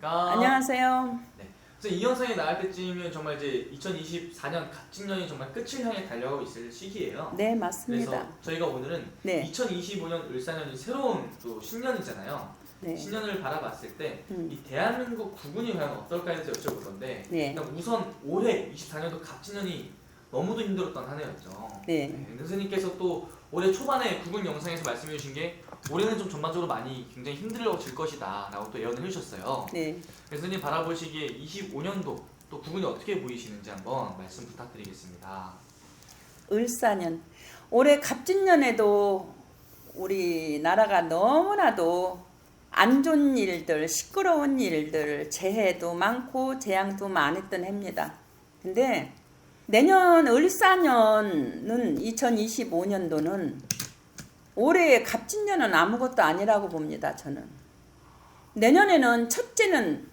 안녕하십니까? 안녕하세요. 네. 그래서 이 영상이 나갈 때쯤이면 정말 이제 2024년 갑진년이 정말 끝을 향해 달려가고 있을 시기예요. 네, 그래서 맞습니다. 저희가 오늘은 네, 2025년 을사년이 새로운 또 신년이잖아요. 네, 신년을 바라봤을 때 이 음, 대한민국 부군이 과연 어떨까 해서 여쭤볼 건데 네, 일단 우선 올해 24년도 갑진년이 너무도 힘들었던 한 해였죠. 네, 네, 선생님께서 또 올해 초반에 구군 영상에서 말씀해 주신 게 올해는 좀 전반적으로 많이 굉장히 힘들어질 것이다 라고 또 예언을 해주셨어요. 네. 그래서 선생님 바라보시기에 25년도 또 구군이 어떻게 보이시는지 한번 말씀 부탁드리겠습니다. 을사년. 올해 갑진년에도 우리 나라가 너무나도 안 좋은 일들, 시끄러운 일들, 재해도 많고 재앙도 많았던 해입니다. 근데 내년 을사년은 2025년도는 올해 갑진년은 아무것도 아니라고 봅니다. 저는 내년에는 첫째는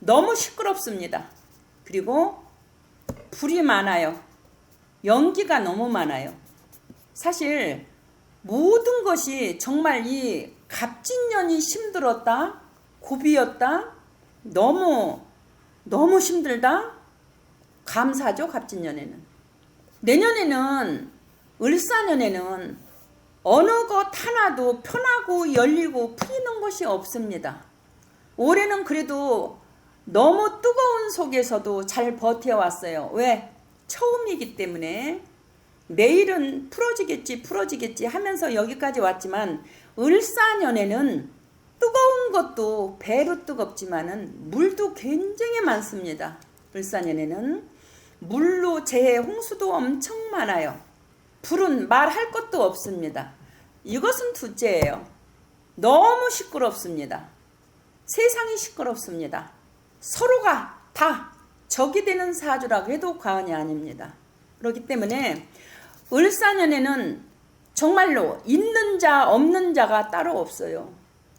너무 시끄럽습니다. 그리고 불이 많아요. 연기가 너무 많아요. 사실 모든 것이 정말 이 갑진년이 힘들었다, 고비였다, 너무 너무 힘들다. 감사죠 갑진년에는. 내년에는 을사년에는 어느 것 하나도 편하고 열리고 풀리는 것이 없습니다. 올해는 그래도 너무 뜨거운 속에서도 잘 버텨왔어요. 왜? 처음이기 때문에 내일은 풀어지겠지 풀어지겠지 하면서 여기까지 왔지만 을사년에는 뜨거운 것도 배로 뜨겁지만은 물도 굉장히 많습니다. 을사년에는 물로 재해 홍수도 엄청 많아요. 불은 말할 것도 없습니다. 이것은 둘째예요. 너무 시끄럽습니다. 세상이 시끄럽습니다. 서로가 다 적이 되는 사주라고 해도 과언이 아닙니다. 그렇기 때문에 을사년에는 정말로 있는 자 없는 자가 따로 없어요.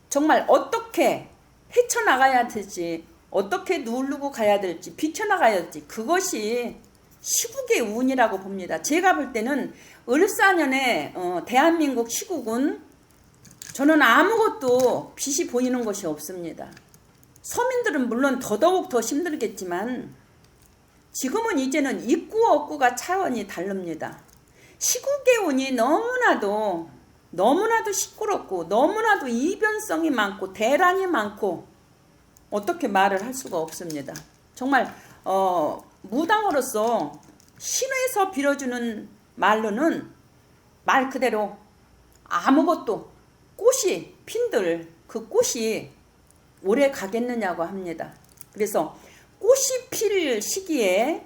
정말 어떻게 헤쳐나가야 될지 어떻게 누르고 가야 될지 비쳐나가야 될지 그것이 시국의 운이라고 봅니다. 제가 볼 때는 을사년에 어, 대한민국 시국은 저는 아무것도 빛이 보이는 것이 없습니다. 서민들은 물론 더더욱 더 힘들겠지만 지금은 이제는 있고 없고가 차원이 다릅니다. 시국의 운이 너무나도 너무나도 시끄럽고 너무나도 이변성이 많고 대란이 많고 어떻게 말을 할 수가 없습니다. 정말 어, 무당으로서 신에서 빌어주는 말로는 말 그대로 아무것도 꽃이 핀들 그 꽃이 오래 가겠느냐고 합니다. 그래서 꽃이 필 시기에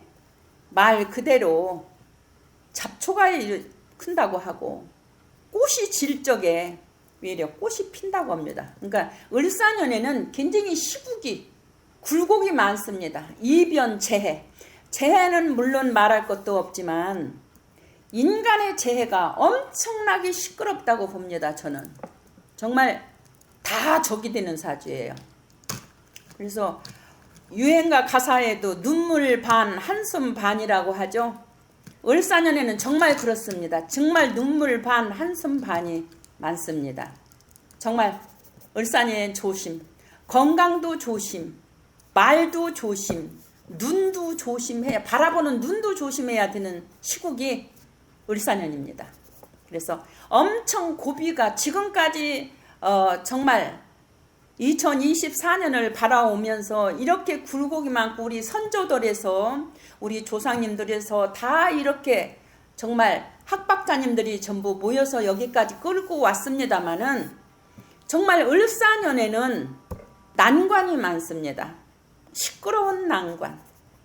말 그대로 잡초가 큰다고 하고 꽃이 질 적에 외려 꽃이 핀다고 합니다. 그러니까 을사년에는 굉장히 시국이 굴곡이 많습니다. 이변 재해. 재해는 물론 말할 것도 없지만 인간의 재해가 엄청나게 시끄럽다고 봅니다. 저는 정말 다 적이 되는 사주예요. 그래서 유행가 가사에도 눈물 반 한숨 반이라고 하죠. 을사년에는 정말 그렇습니다. 정말 눈물 반 한숨 반이 많습니다. 정말 을사년엔 조심, 건강도 조심, 말도 조심, 눈도 조심해야 바라보는 눈도 조심해야 되는 시국이 을사년입니다. 그래서 엄청 고비가 지금까지 어, 정말 2024년을 바라오면서 이렇게 굴곡이 많고 우리 선조들에서 우리 조상님들에서 다 이렇게 정말 학박자님들이 전부 모여서 여기까지 끌고 왔습니다마는 정말 을사년에는 난관이 많습니다. 시끄러운 난관.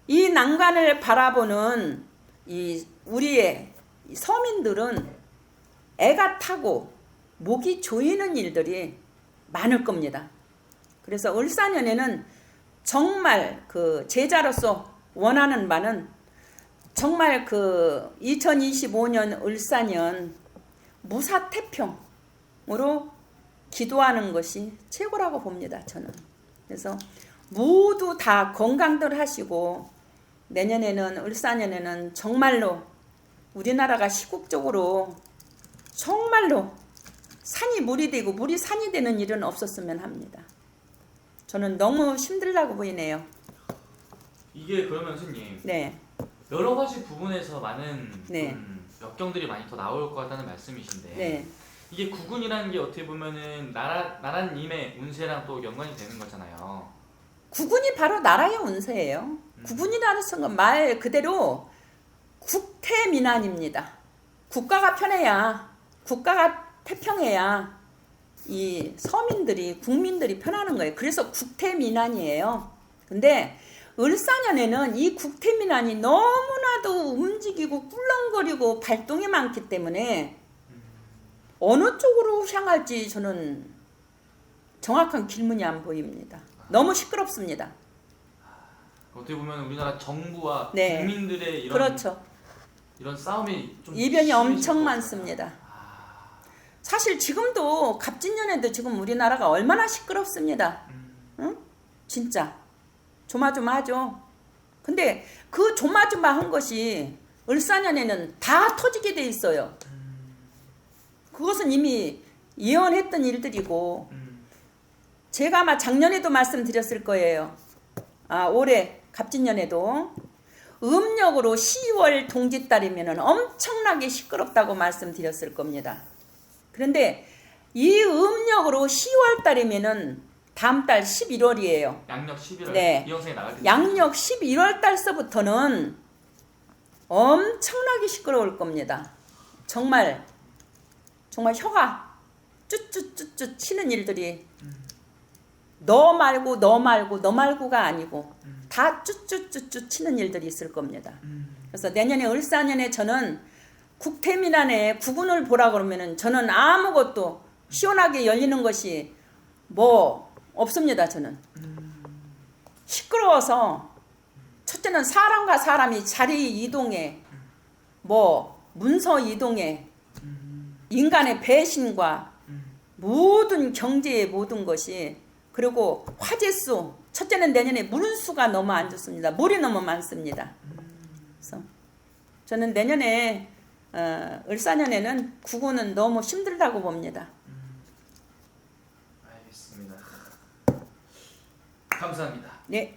이 난관을 바라보는 이 우리의 서민들은 애가 타고 목이 조이는 일들이 많을 겁니다. 그래서 을사년에는 정말 그 제자로서 원하는 바는 정말 그 2025년 을사년 무사태평으로 기도하는 것이 최고라고 봅니다. 저는. 그래서 모두 다 건강들 하시고 내년에는 을사년에는 정말로 우리나라가 시국적으로 정말로 산이 물이 되고 물이 산이 되는 일은 없었으면 합니다. 저는 너무 힘들다고 보이네요. 이게 그러면 선생님 네, 여러 가지 부분에서 많은 네. 좀 역경들이 많이 더 나올 것 같다는 말씀이신데 네, 이게 구군이라는 게 어떻게 보면은 나라 나라님의 운세랑 또 연관이 되는 거잖아요. 구군이 바로 나라의 운세예요. 음. 구군이라는 것은 말 그대로 국태민안입니다. 국가가 편해야 국가가 태평해야 이 서민들이 국민들이 편하는 거예요. 그래서 국태민안이에요. 근데 을사년에는 이 국태민안이 너무나도 움직이고 꿀렁거리고 발동이 많기 때문에 어느 쪽으로 향할지 저는 정확한 길문이 안 보입니다. 너무 시끄럽습니다. 어떻게 보면 우리나라 정부와 네. 국민들의 이런 그렇죠. 이런 싸움이 좀 이변이 엄청 것 많습니다. 아, 사실 지금도 갑진년에도 지금 우리나라가 얼마나 시끄럽습니다. 음, 응? 진짜 조마조마하죠. 근데 그 조마조마한 것이 을사년에는 다 터지게 돼 있어요. 그것은 이미 예언했던 일들이고 음, 제가 아마 작년에도 말씀드렸을 거예요. 아 올해 갑진년에도 음력으로 10월 동짓달이면 엄청나게 시끄럽다고 말씀드렸을 겁니다. 그런데 이 음력으로 10월 달이면은 다음 달 11월이에요. 양력 11월 네. 이 영상이 나갈 때 양력 11월 달서부터는 엄청나게 시끄러울 겁니다. 정말 정말 혀가 쭈쭈쭈쭈 치는 일들이 너 말고 너 말고 너 말고가 아니고 다 쭈쭈쭈쭈 치는 일들이 있을 겁니다. 음, 그래서 내년에 을사년에 저는 국태민안에 구군을 보라 그러면은 저는 아무것도 시원하게 열리는 것이 뭐 없습니다. 저는 시끄러워서 첫째는 사람과 사람이 자리 이동에 뭐 문서 이동에 인간의 배신과 모든 경제의 모든 것이 그리고 화재 수 첫째는 내년에 물수가 너무 안 좋습니다. 물이 너무 많습니다. 그래서 저는 내년에 어, 을사년에는 구구는 너무 힘들다고 봅니다. 감사합니다. 네.